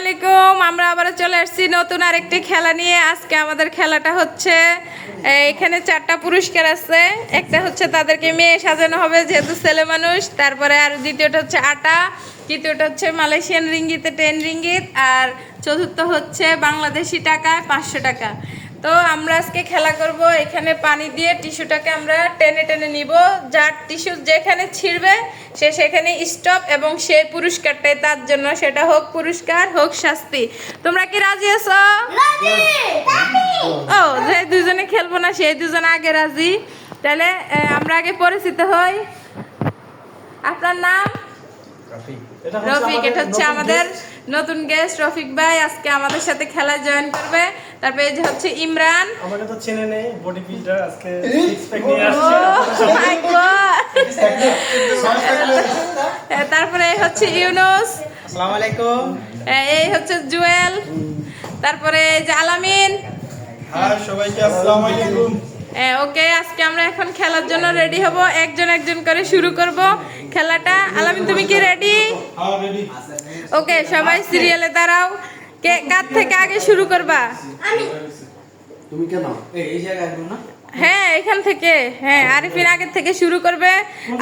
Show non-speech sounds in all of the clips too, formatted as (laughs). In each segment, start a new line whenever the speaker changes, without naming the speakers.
আলাইকুম, আমরা আবার চলে আসছি নতুন আরেকটি খেলা নিয়ে। আজকে আমাদের খেলাটা হচ্ছে এখানে চারটা পুরস্কার আছে। একটা হচ্ছে তাদেরকে মেয়ে সাজানো হবে, যেহেতু ছেলে মানুষ। তারপরে আর দ্বিতীয়টা হচ্ছে আটা, তৃতীয়টা হচ্ছে মালয়েশিয়ান রিঙ্গিতে টেন রিঙ্গিত, আর চতুর্থ হচ্ছে বাংলাদেশি টাকা পাঁচশো টাকা। তো আমরা আজকে খেলা করব। এখানে পানি দিয়ে টিস্যুটাকে আমরা টেনে টেনে নিব। যার টিস্যু যেখানে ছিঁড়বে সে সেখানে স্টপ এবং সেই পুরস্কারটাই তার জন্য। সেটা হোক পুরস্কার হোক শাস্তি। তোমরা কি রাজি আছো? ও যে দুজনে খেলব না সেই দুজন আগে রাজি। তাহলে আমরা আগে পরিচিত হই। আপনার নাম? রফিক। এটা হচ্ছে আমাদের নতুন গেস্ট রফিক ভাই। আজকে আমাদের সাথে খেলায় জয়েন করবে। তারপরে এই যে হচ্ছে ইমরান।
আমাকে তো চেনে নেই বডি বিল্ডার আজকে সিক্স প্যাক নিয়ে
ও
আসছে। (laughs)
মাই গড তারপরে এই হচ্ছে ইউনুস।
আসসালামু আলাইকুম।
এই হচ্ছে জুয়েল। তারপরে এই যে আলামিন।
হ্যাঁ সবাইকে আসসালামু আলাইকুম।
ওকে আজকে আমরা এখন খেলার জন্য রেডি হব। একজন একজন করে শুরু করব। খেলাটা। আলামিন তুমি কি রেডি
হ্যাঁ
ওকে সবাই সিরিয়ালে দাঁড়াও। কে কার থেকে আগে শুরু করবা?
তুমি কেন?
এই জায়গায় না?
হ্যাঁ এখান থেকে। হ্যাঁ আরিফিন আগের থেকে শুরু করবে।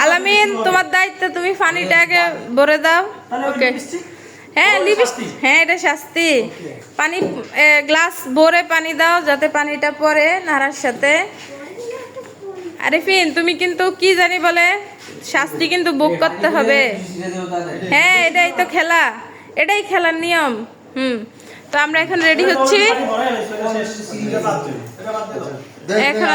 আলামিন তোমার দায়িত্ব তুমি পানিটা আগে ভরে দাও। ওকে হ্যাঁ লিপস্টিক। হ্যাঁ এটা শাস্তি। পানি গ্লাস ভরে পানি দাও যাতে পানিটা পড়ে নাড়ার সাথে। আরিফিন তুমি কিন্তু কি জানি বলে শাস্তি কিন্তু বুক করতে হবে। হ্যাঁ এটাই তো খেলা এটাই খেলার নিয়ম। হুম তো আমরা এখন রেডি হচ্ছি। এখন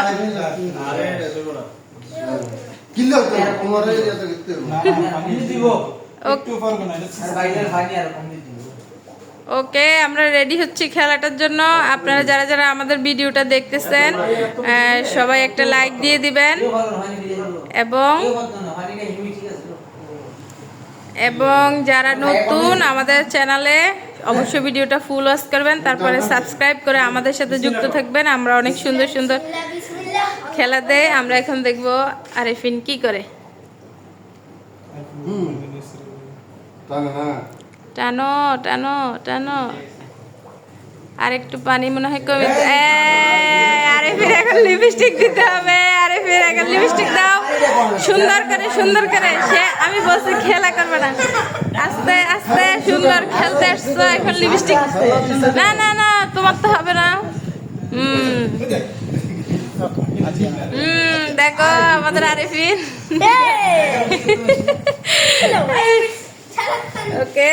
ওকে, আমরা রেডি হচ্ছি খেলাটার জন্য। আপনারা যারা যারা আমাদের ভিডিওটা দেখতেছেন সবাই একটা লাইক দিয়ে দিবেন। এবং এবং যারা নতুন আমাদের চ্যানেলে অবশ্যই ভিডিওটা ফুল ওয়াচ করবেন, তারপরে সাবস্ক্রাইব করে আমাদের সাথে যুক্ত থাকবেন। আমরা অনেক সুন্দর সুন্দর খেলা দেয় আমরা এখন দেখব আরিফিন কি করে।
না
টানো টানো টানো। আর একটু পানি মনে হয় কমে আরে ফির এখন লিপস্টিক দিতে হবে। আরে ফির এখন লিপস্টিক দাও। সুন্দর করে সুন্দর করে। সে আমি বলছি খেলা করবে না। আস্তে আস্তে সুন্দর খেলতে আসছো এখন লিপস্টিক না না না তোমার তো হবে না। হুম। হুম দেখো আমাদের আরিফিন। (laughs) ওকে?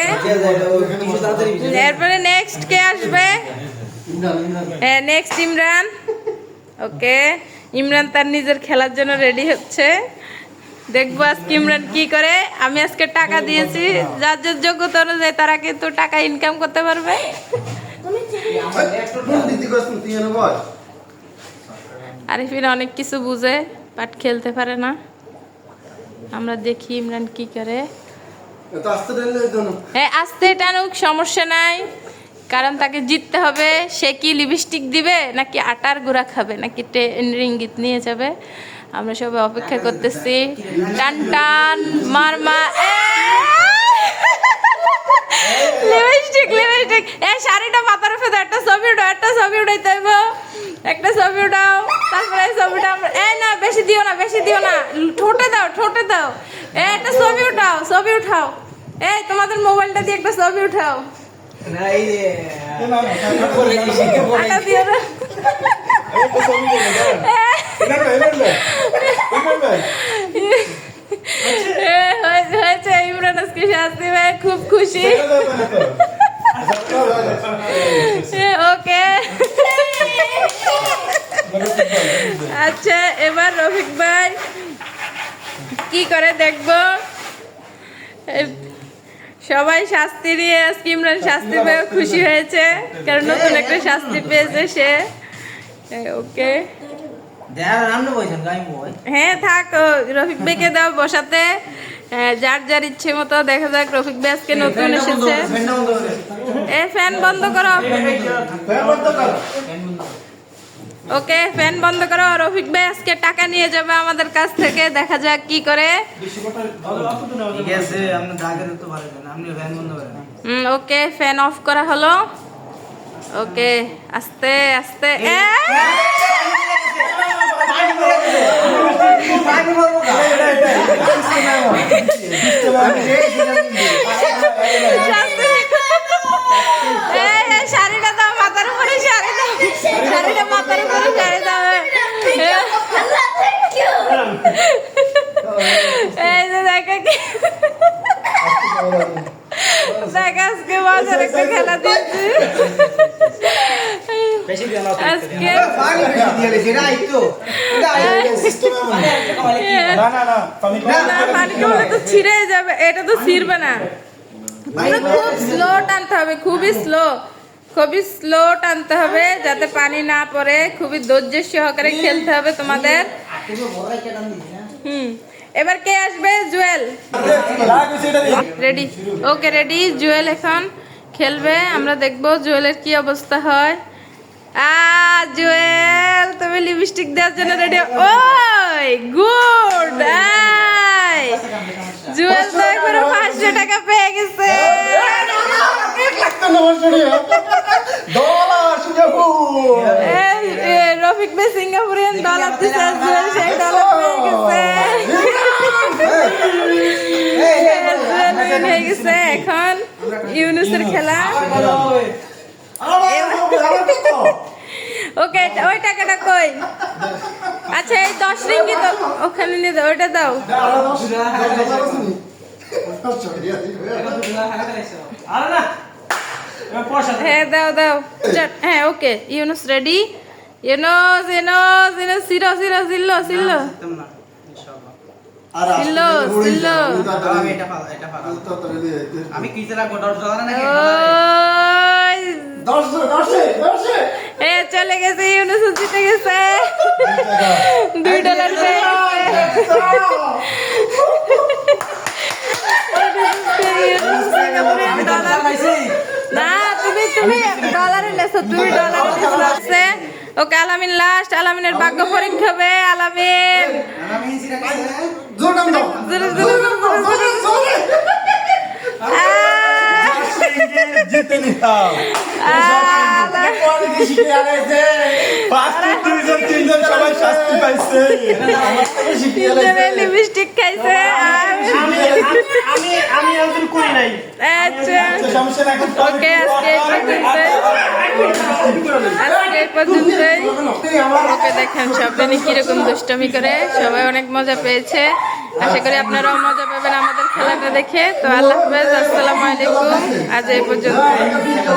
এরপরে নেক্সট কে আসবে? হ্যাঁ নেক্সট ইমরান। ওকে? ইমরান তার নিজের খেলার জন্য রেডি হচ্ছে। দেখব আজকে ইমরান কি করে। আমি আজকে টাকা দিয়েছি। যার যার যোগ্যতা অনুযায়ী তারা কিন্তু টাকা ইনকাম করতে পারবে। আরিফিন অনেক কিছু বুঝে বাট খেলতে পারে না। আমরা দেখি ইমরান কি করে। হ্যাঁ আস্তে টানুক সমস্যা নাই। কারণ তাকে জিততে হবে। সে কি লিপস্টিক দিবে নাকি আটার গুঁড়া খাবে নাকি টেন রিঙ্গিত নিয়ে যাবে? আমরা সবাই অপেক্ষা করতেছি। টান টান মার মা লিপস্টিক লিপস্টিক। এই শাড়িটা মাথার উপরে দাও, একটা ছবি উঠাও একটা ছবি উঠাইতে হইব। একটা ছবি উঠাও তারপরে ছবিটা আমরা এই না বেশি দিও না বেশি দিও না। ঠোঁটে দাও ঠোঁটে দাও। এই একটা ছবি উঠাও ছবি উঠাও। এই, তোমাদের মোবাইলটা দিয়ে একটা ছবি উঠাও। হয়েছে ভাই খুব খুশি। ওকে। আচ্ছা এবার রফিক ভাই, কি করে দেখব? সবাই শাস্তি নিয়ে আজকে ইমরান শাস্তি পেয়ে খুশি হয়েছে কারণ নতুন একটা শাস্তি পেয়েছে সে। ওকে। হ্যাঁ থাক ও, রফিক ভাইকে দাও বসাতে। হ্যাঁ, যার যার ইচ্ছে মতো দেখা যাক রফিক ভাই আজকে নতুন এসেছে। এ ফ্যান বন্ধ করো।
ফ্যান বন্ধ
ওকে ফ্যান বন্ধ করো রফিক ভাই আজকে টাকা নিয়ে যাবে আমাদের কাছ থেকে দেখা যাক কি করে ওকে ফ্যান অফ করা হলো ওকে আস্তে আস্তে এ!
পানি ভরবো না।
শাস্তি। এই, এই, শাড়িটা দাও মাথার উপরে শাড়ি দাও শাড়িটা মাথার উপরে শাড়ি দাও এই যে দেখা কি দেখ আজকে মজার একটা খেলা দিয়েছি আজকে
পানি বেশি দিয়ে দিয়েছে, এটা এই তো। এটা এই তো।
সিস্টেম এমন
পানি একটা খাওয়ালে কি হয়?
না না না পানি
না পানি কেবল তো যাবে এটা তো ছিঁড়বে না খুব স্লো টানতে হবে খুবই স্লো খুবই স্লো টানতে হবে যাতে পানি না পড়ে খুবই ধৈর্য সহকারে খেলতে হবে তোমাদের? হুম এবার কে আসবে Jewel ready okay ready Jewel এখন খেলবে আমরা দেখব জুয়েলের কি অবস্থা হয় আ জুয়েল তুমি লিপস্টিক দেওয়ার জন্য রেডি ওই গুড জুয়েল তো একবারে পাঁচশো টাকা পেয়ে গেছে রফিক ভাই সিঙ্গাপুরিয়ান ডলার দিছে জুয়েল সেই ডলার পেয়ে গেছে জুয়েল হয়ে গেছে এখন ইউনুসের খেলা ওকে ওই টাকাটা কই আচ্ছা এই দশ রিঙ্গি তো ওখানে নিয়ে দাও ওইটা দাও। হ্যাঁ দাও দাও হ্যাঁ ওকে ইউনুস রেডি ইউনুস ইউনুস ইউনুস সিলো সিলো সিলো সিলো
দিতাম না, ইনশাআল্লাহ।
আর আমি
এটা এটা নাকি।
এ চলে গেছে ইউনুস জিতে গেছে। দুই ডলার পেয়ে। না তুমি তুমি ডলারে লেছো তুমি ডলারে লেছো। ওকে আলামিন লাস্ট আলামিনের ভাগ্য পরীক্ষা হবে আলামিন।
জিতে থেকে
লিপস্টিক খাইছে
আমি আমি একজন করি নাই।
আচ্ছা।
সমস্যা না
ওকে আজকে এই পর্যন্তই। ওকে দেখেন সব দিনই কীরকম দুষ্টমি করে। সবাই অনেক মজা পেয়েছে। আশা করি আপনারাও মজা পাবেন আমাদের খেলাটা দেখে। তো আল্লাহ হাফেজ, আসসালামু আলাইকুম। আজ এই পর্যন্ত